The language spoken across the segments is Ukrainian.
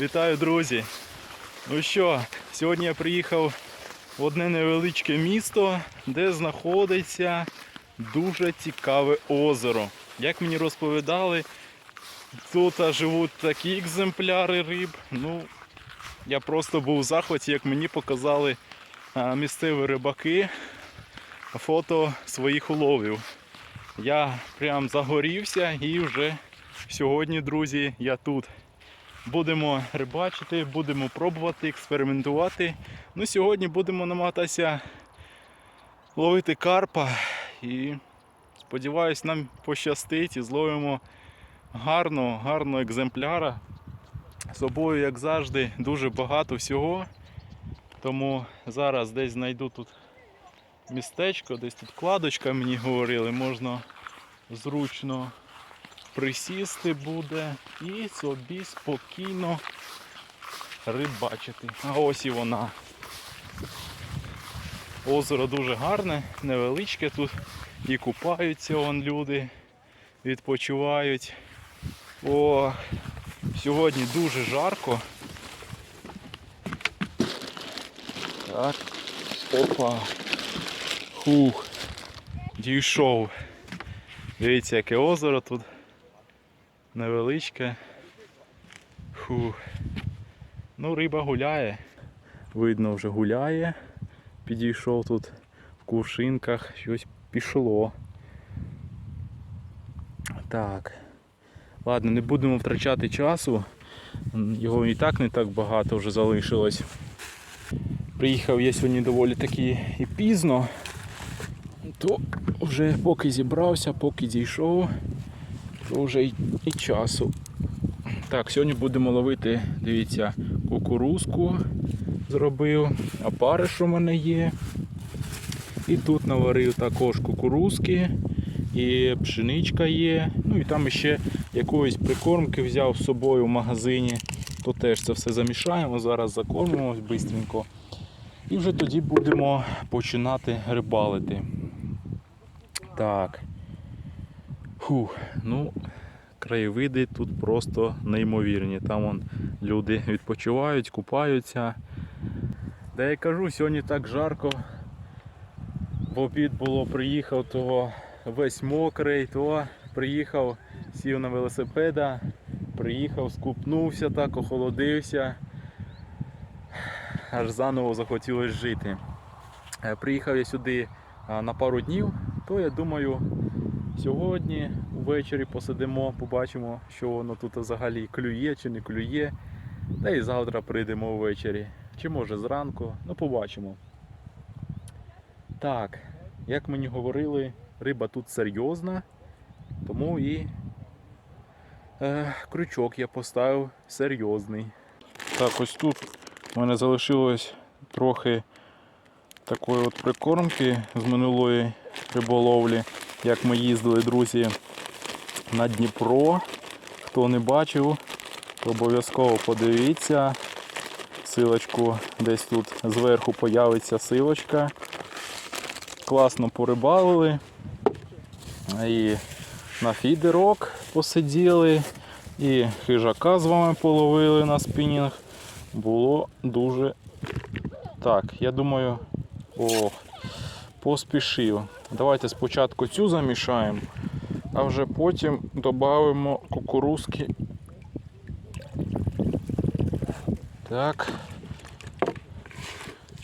Вітаю, друзі! Ну що, сьогодні я приїхав в одне невеличке місто, де знаходиться дуже цікаве озеро. Як мені розповідали, тут живуть такі екземпляри риб. Ну, я просто був в захваті, як мені показали місцеві рибаки фото своїх уловів. Я прям загорівся і вже сьогодні, друзі, я тут. Будемо рибачити, будемо пробувати, експериментувати. Ну, сьогодні будемо намагатися ловити карпа і сподіваюсь, нам пощастить і зловимо гарного, гарного екземпляра. З собою, як завжди, дуже багато всього. Тому зараз десь знайду тут містечко, десь тут кладочка мені говорили, можна зручно присісти буде і собі спокійно рибачити. А ось і вона. Озеро дуже гарне, невеличке тут і купаються вон люди, відпочивають. О, сьогодні дуже жарко. Так. Опа. Хух. Дійшов. Дивіться, яке озеро тут. Невеличке. Фух. Ну, риба гуляє. Видно, вже гуляє. Підійшов тут в кувшинках, щось пішло. Так. Ладно, не будемо втрачати часу. Його і так не так багато вже залишилось. Приїхав я сьогодні доволі таки і пізно, то вже поки зібрався, поки дійшов, то вже й, і часу. Так, сьогодні будемо ловити, дивіться, кукурузку зробив, опариш у мене є. І тут наварив також кукурузки, і пшеничка є. Ну і там ще якоїсь прикормки взяв з собою в магазині. То теж це все замішаємо, зараз закормимо швидко. І вже тоді будемо починати рибалити. Так. Фух, ну, краєвиди тут просто неймовірні. Там вон люди відпочивають, купаються. Де я кажу, сьогодні так жарко. В обід було, приїхав, то весь мокрий, то приїхав, сів на велосипеда, приїхав, скупнувся так, охолодився аж заново захотілося жити. Е, Приїхав я сюди на пару днів, то я думаю, сьогодні ввечері посидимо, побачимо, що воно тут взагалі клює чи не клює. Та і завтра прийдемо ввечері. Чи може зранку, ну побачимо. Так, як мені говорили, риба тут серйозна, тому і е, крючок я поставив серйозний. Так, ось тут у мене залишилось трохи такої от прикормки з минулої риболовлі, як ми їздили, друзі, на Дніпро. Хто не бачив, то обов'язково подивіться. Силочку десь тут зверху появиться силочка. Класно порибалили. І на фідерок посиділи, і хижака з вами половили на спінінг було дуже. Так, я думаю, о, поспішив. Давайте спочатку цю замішаємо, а вже потім додамо кукурузки. Так.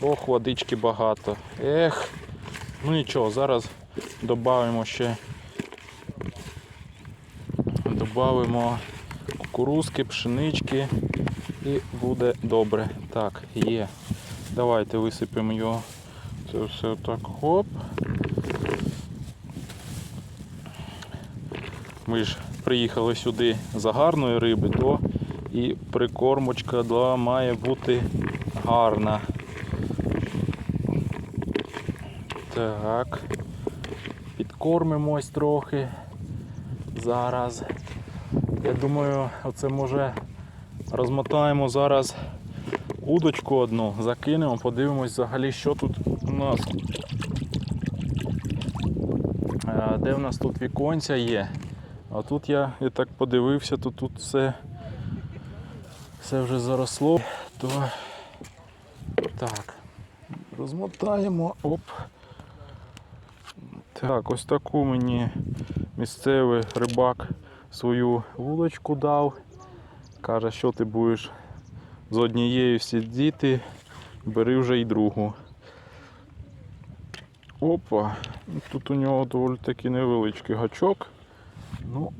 Ох, водички багато. Ех. Ну нічого, зараз додамо ще. Додамо кукурузки, пшенички і буде добре. Так, є. Давайте висипемо його. Це все так хоп. Ми ж приїхали сюди за гарної риби, то і прикормочка да, має бути гарна. Так. Підкормимось трохи. Зараз. Я думаю, оце може розмотаємо зараз удочку одну, закинемо, подивимось взагалі, що тут нас. Е, Де в нас тут віконця є? А тут я, я так подивився, то тут все все вже заросло, то так, розмотаємо. Оп. Так, ось таку мені місцевий рибак свою вулочку дав. Каже, що ти будеш з однією сидіти, бери вже й другу. Опа, тут у нього доволі таки невеличкий гачок. Ну,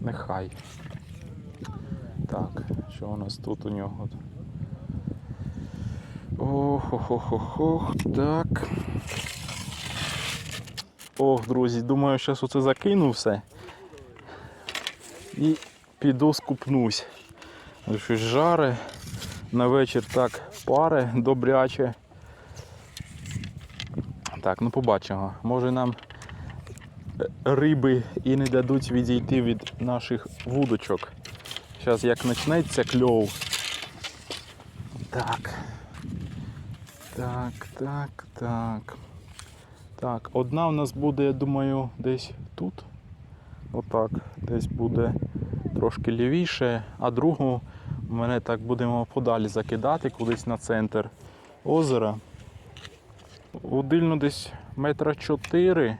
нехай. Так, що у нас тут у нього? Ох-ох-ох-ох, так. Ох, друзі, думаю, зараз оце закину все. І піду скупнусь. Щось жаре. На вечір так пари добряче. Так, ну побачимо. Може нам е, риби і не дадуть відійти від наших вудочок. Зараз як почнеться кльов. Так. Так, так, так. Так, одна у нас буде, я думаю, десь тут. Отак, десь буде трошки лівіше, а другу мене так будемо подалі закидати кудись на центр озера. Удильно десь метра 4.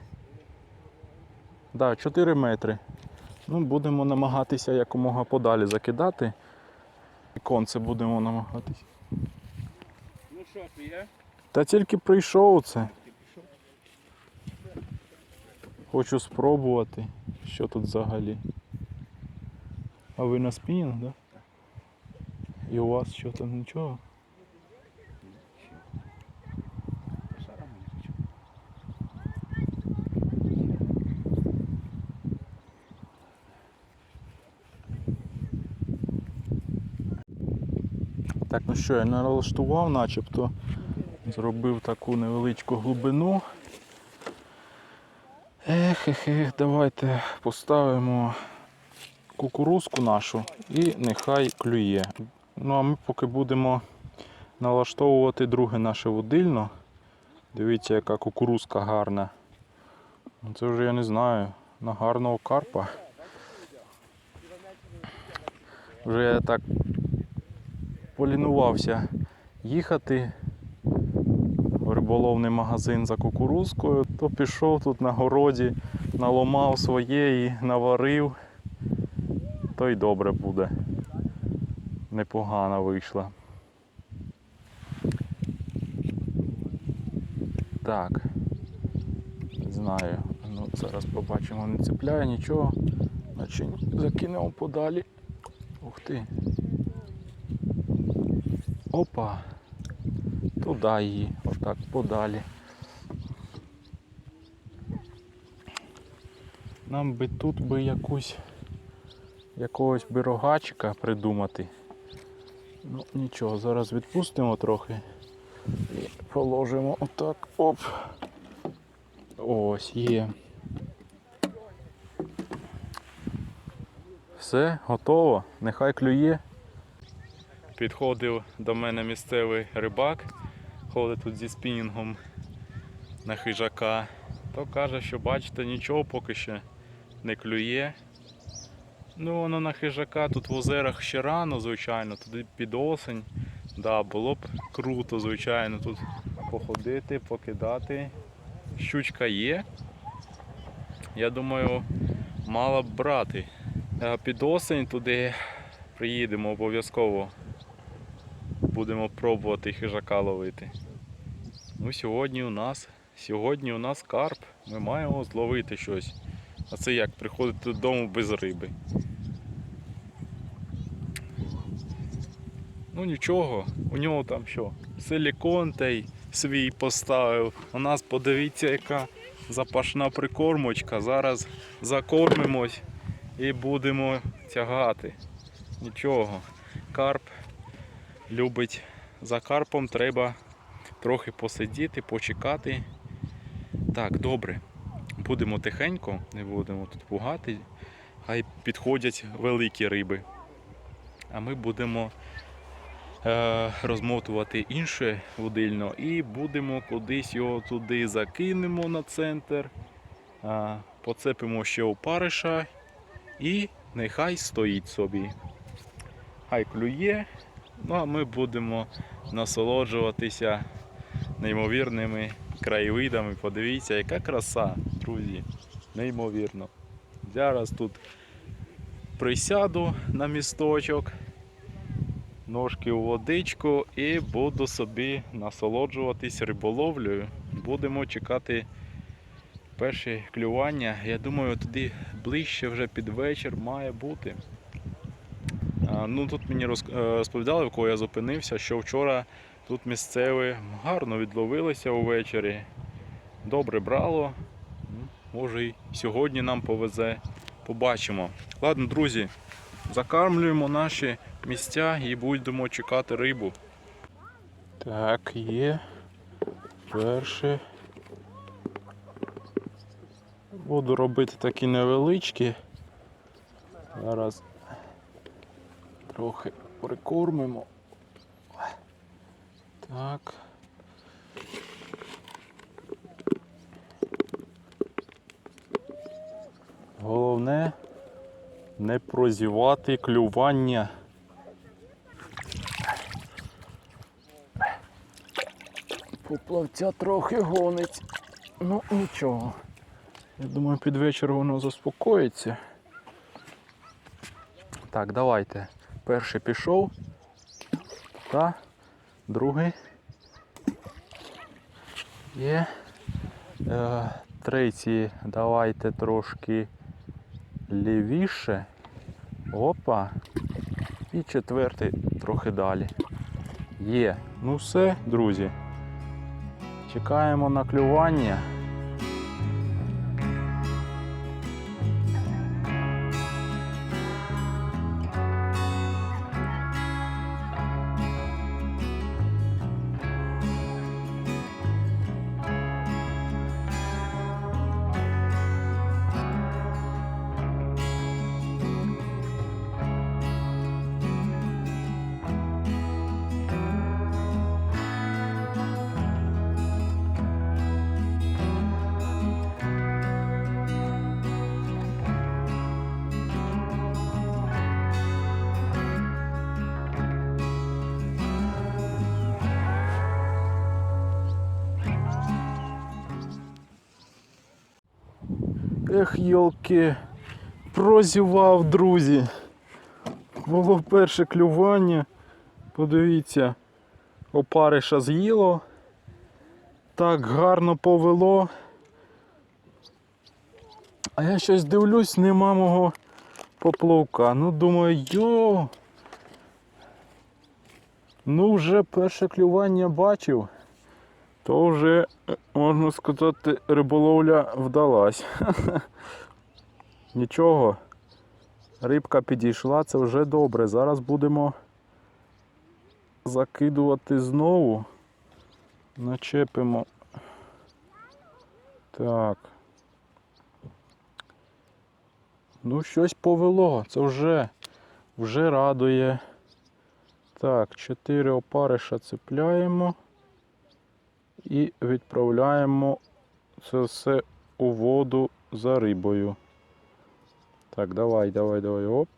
Да, 4 метри. Ну, будемо намагатися якомога подалі закидати. І конце будемо намагатися. Ну що, ти є? Та тільки прийшов це. Хочу спробувати, що тут взагалі. А ви на спінінг, так? Да? І у вас що там нічого? Шара мені хочу. Так, ну що, я налаштував, начебто зробив таку невеличку глибину. Ех, ех, ех, давайте поставимо кукурузку нашу і нехай клює. Ну а ми поки будемо налаштовувати друге наше водильно. Дивіться, яка кукурузка гарна. Ну, Це вже я не знаю, на гарного карпа. Вже я так полінувався їхати в риболовний магазин за кукурузкою, то пішов тут на городі, наломав своєї, наварив, то й добре буде. Непогано вийшла. Так. Не знаю. Ну, зараз побачимо, не цепляє нічого. Значить закинемо подалі. Ух ти. Опа. Туди її, отак подалі. Нам би тут би якусь якогось би рогачика придумати. Ну нічого, зараз відпустимо трохи і положимо отак. Оп. Ось є. Все, готово. Нехай клює. Підходив до мене місцевий рибак, ходить тут зі спінінгом на хижака, то каже, що бачите, нічого поки що не клює. Ну, воно на хижака тут в озерах ще рано, звичайно, туди під осень. Да, було б круто, звичайно, тут походити, покидати. Щучка є. Я думаю, мала б брати. Під осень туди приїдемо обов'язково. Будемо пробувати хижака ловити. Ну, сьогодні у нас сьогодні у нас карп. Ми маємо зловити щось. А це як приходити додому без риби. Ну нічого, у нього там що? Силікон той свій поставив. У нас подивіться, яка запашна прикормочка. Зараз закормимось і будемо тягати. Нічого. Карп любить. За карпом треба трохи посидіти, почекати. Так, добре. Будемо тихенько, не будемо тут пугати. Хай підходять великі риби. А ми будемо е, розмотувати інше водильно і будемо кудись його туди закинемо на центр, е, поцепимо ще опариша і нехай стоїть собі. хай клює. Ну а ми будемо насолоджуватися неймовірними краєвидами. Подивіться, яка краса, друзі. Неймовірно. Зараз тут присяду на місточок, ножки у водичку і буду собі насолоджуватись риболовлею. Будемо чекати перші клювання. Я думаю, туди ближче вже під вечір має бути. Ну, тут мені е, розповідали, в кого я зупинився, що вчора тут місцеві гарно відловилися увечері. Добре брало. Ну, Може і сьогодні нам повезе. Побачимо. Ладно, друзі, закармлюємо наші місця і будемо чекати рибу. Так, є. Перший. Буду робити такі невеличкі. Зараз трохи прикормимо. Так. Головне не прозівати клювання. Поплавця трохи гонить. Ну нічого. Я думаю, під вечір воно заспокоїться. Так, давайте. Перший пішов. Та другий. Є. Е, третій давайте трошки лівіше. Опа. І четвертий трохи далі. Є. Ну все, друзі. Чекаємо на клювання. Ех, йолки, прозівав, друзі. Було перше клювання. Подивіться, опариша з'їло. Так гарно повело. А я щось дивлюсь, нема мого поплавка. Ну думаю, йо. Ну вже перше клювання бачив, то вже, е, можна сказати, риболовля вдалась. Нічого. Рибка підійшла, це вже добре. Зараз будемо закидувати знову. Начепимо. Так. Ну, щось повело. Це вже, вже радує. Так, чотири опариша цепляємо і відправляємо це все у воду за рибою. Так, давай, давай, давай, оп.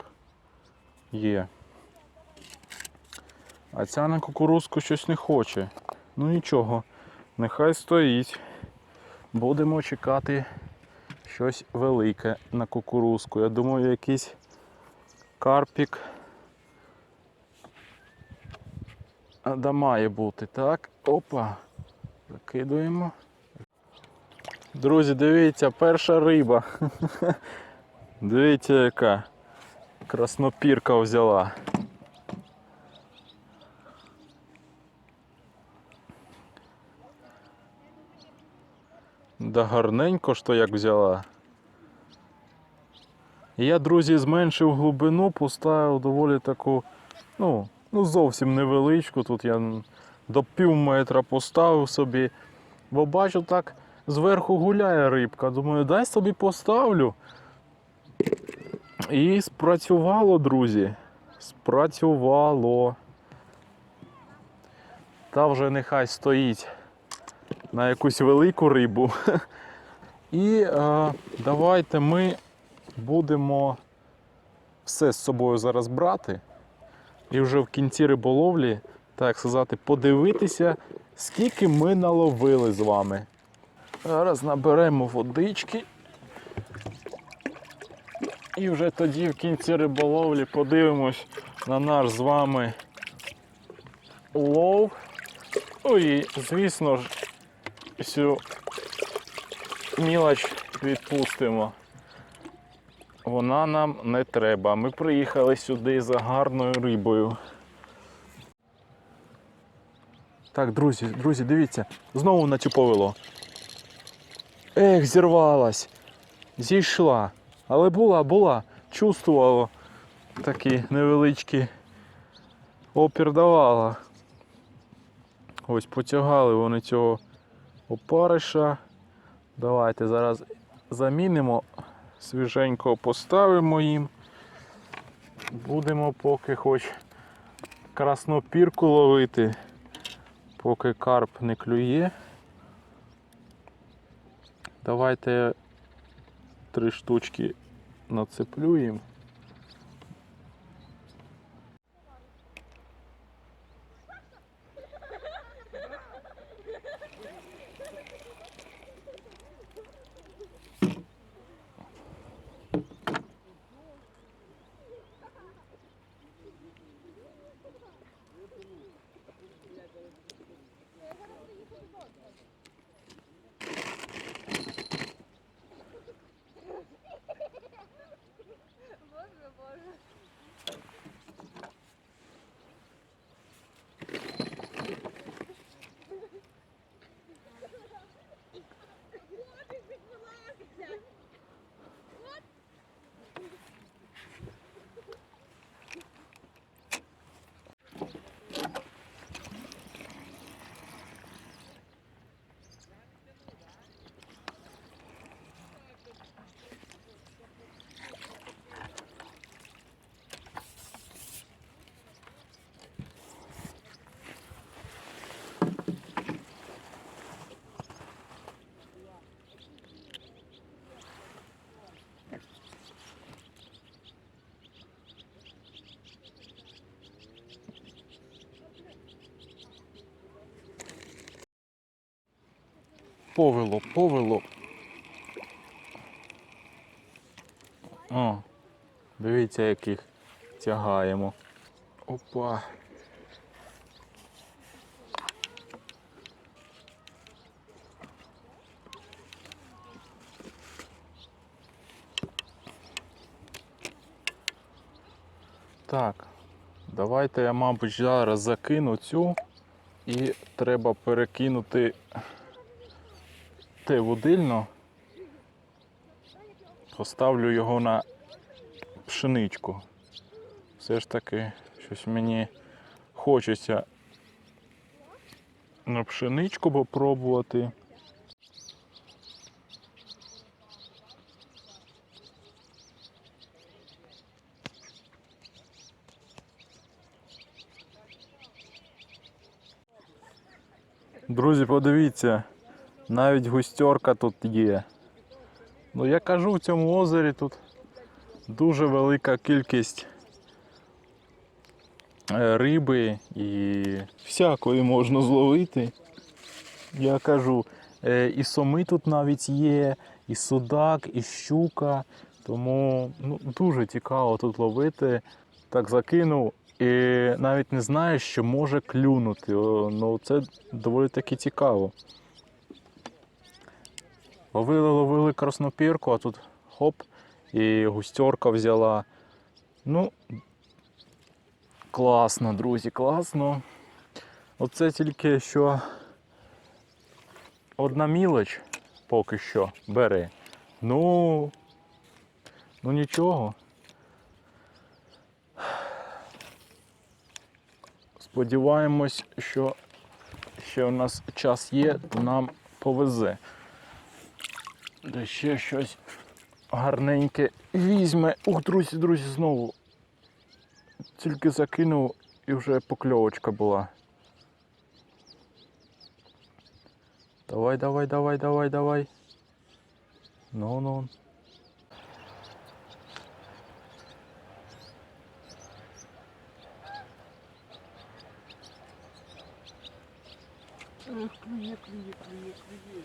Є. А ця на кукурузку щось не хоче. Ну нічого, нехай стоїть. Будемо чекати щось велике на кукурузку. Я думаю, якийсь карпік. Да має бути, так. Опа. Закидуємо. Друзі, дивіться, перша риба. Дивіться, яка краснопірка взяла. Да гарненько ж то як взяла. Я, друзі, зменшив глибину, поставив доволі таку, ну, ну зовсім невеличку. Тут я до пів метра поставив собі. Бо бачу, так зверху гуляє рибка. Думаю, дай собі поставлю. І спрацювало, друзі. Спрацювало. Та вже нехай стоїть на якусь велику рибу. І е, давайте ми будемо все з собою зараз брати. І вже в кінці риболовлі, так сказати, подивитися, скільки ми наловили з вами. Зараз наберемо водички. І вже тоді в кінці риболовлі подивимось на наш з вами улов. Ну і, звісно ж, всю мілоч відпустимо. Вона нам не треба. Ми приїхали сюди за гарною рибою. Так, друзі, друзі, дивіться, знову на цю повело. Ех, зірвалась. Зійшла. Але була, була. Чувствувало такі невеличкі опір давала. Ось потягали вони цього опариша. Давайте зараз замінимо, свіженько поставимо їм. Будемо поки хоч краснопірку ловити, поки карп не клює. Давайте три штучки нацеплю Повело, повело. О, дивіться, яких тягаємо. Опа. Так, давайте я, мабуть, зараз закину цю і треба перекинути те водильно. Поставлю його на пшеничку. Все ж таки, щось мені хочеться на пшеничку попробувати. Друзі, подивіться, навіть густерка тут є. Ну я кажу, в цьому озері тут дуже велика кількість е, риби і всякої можна зловити. Я кажу, е, і соми тут навіть є, і судак, і щука. Тому ну, дуже цікаво тут ловити. Так закинув і навіть не знаєш, що може клюнути. Ну це доволі таки цікаво. Ловили, ловили краснопірку, а тут хоп, і густерка взяла. Ну, класно, друзі, класно. Оце тільки що одна мілоч поки що бери. Ну, ну нічого. Сподіваємось, що ще у нас час є, то нам повезе. Де ще щось гарненьке візьме. Ух, друзі, друзі, знову. Тільки закинув і вже покльовочка була. Давай, давай, давай, давай, давай. Ну ну. Ах, клює, клює, клює, клює.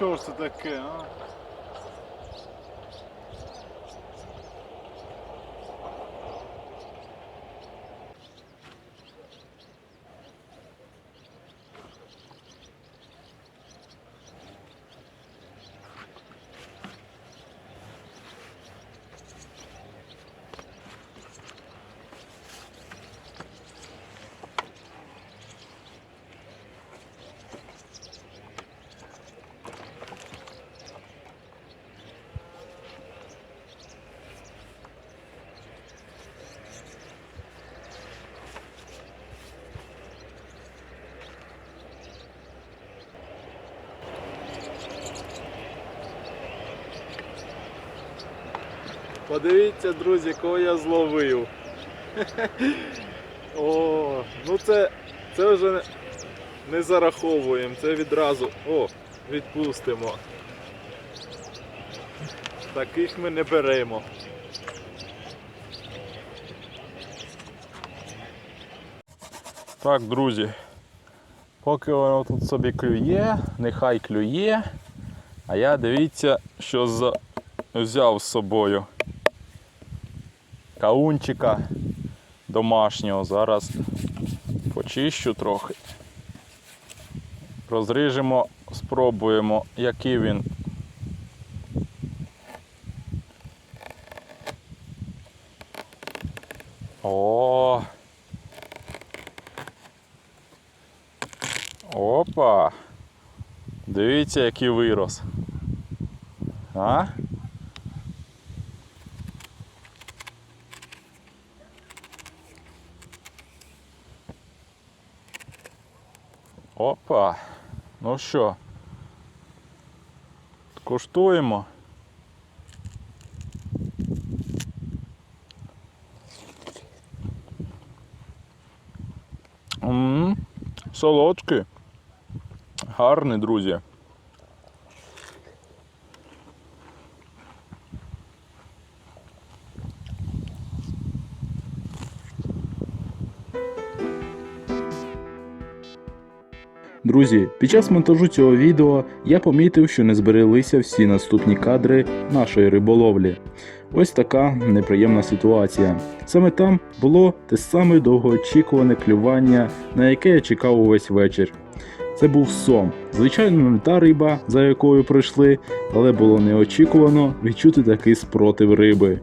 Ну що ж Подивіться, друзі, кого я зловив. О, ну це, це вже не, зараховуємо, це відразу. О, відпустимо. Таких ми не беремо. Так, друзі. Поки воно тут собі клює, нехай клює. А я дивіться, що за... взяв з собою. Каунчика домашнього. Зараз почищу трохи. Розріжемо, спробуємо, який він. О! Опа! Дивіться, який вирос. А? Опа! Ну що? Куштуємо. М, Солодкий. Гарний, друзі. Друзі, під час монтажу цього відео я помітив, що не збереглися всі наступні кадри нашої риболовлі. Ось така неприємна ситуація. Саме там було те саме довгоочікуване клювання, на яке я чекав увесь вечір. Це був сом. Звичайно, не та риба, за якою прийшли, але було неочікувано відчути такий спротив риби.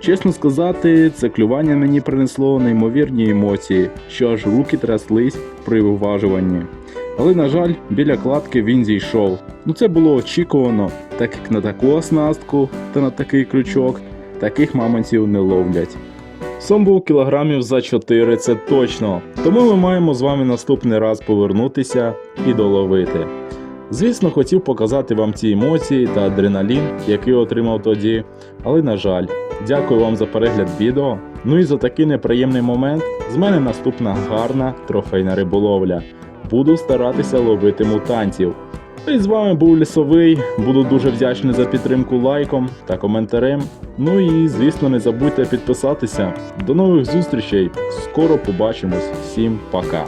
Чесно сказати, це клювання мені принесло неймовірні емоції, що аж руки тряслись при виважуванні. Але, на жаль, біля кладки він зійшов. Ну це було очікувано, так як на таку оснастку та на такий крючок таких мамонтів не ловлять. Сом був кілограмів за 4, це точно. Тому ми маємо з вами наступний раз повернутися і доловити. Звісно, хотів показати вам ці емоції та адреналін, який отримав тоді, але на жаль, дякую вам за перегляд відео. Ну і за такий неприємний момент з мене наступна гарна трофейна риболовля. Буду старатися ловити мутантів. І з вами був Лісовий. Буду дуже вдячний за підтримку лайком та коментарем. Ну і звісно, не забудьте підписатися. До нових зустрічей! Скоро побачимось. Всім пока!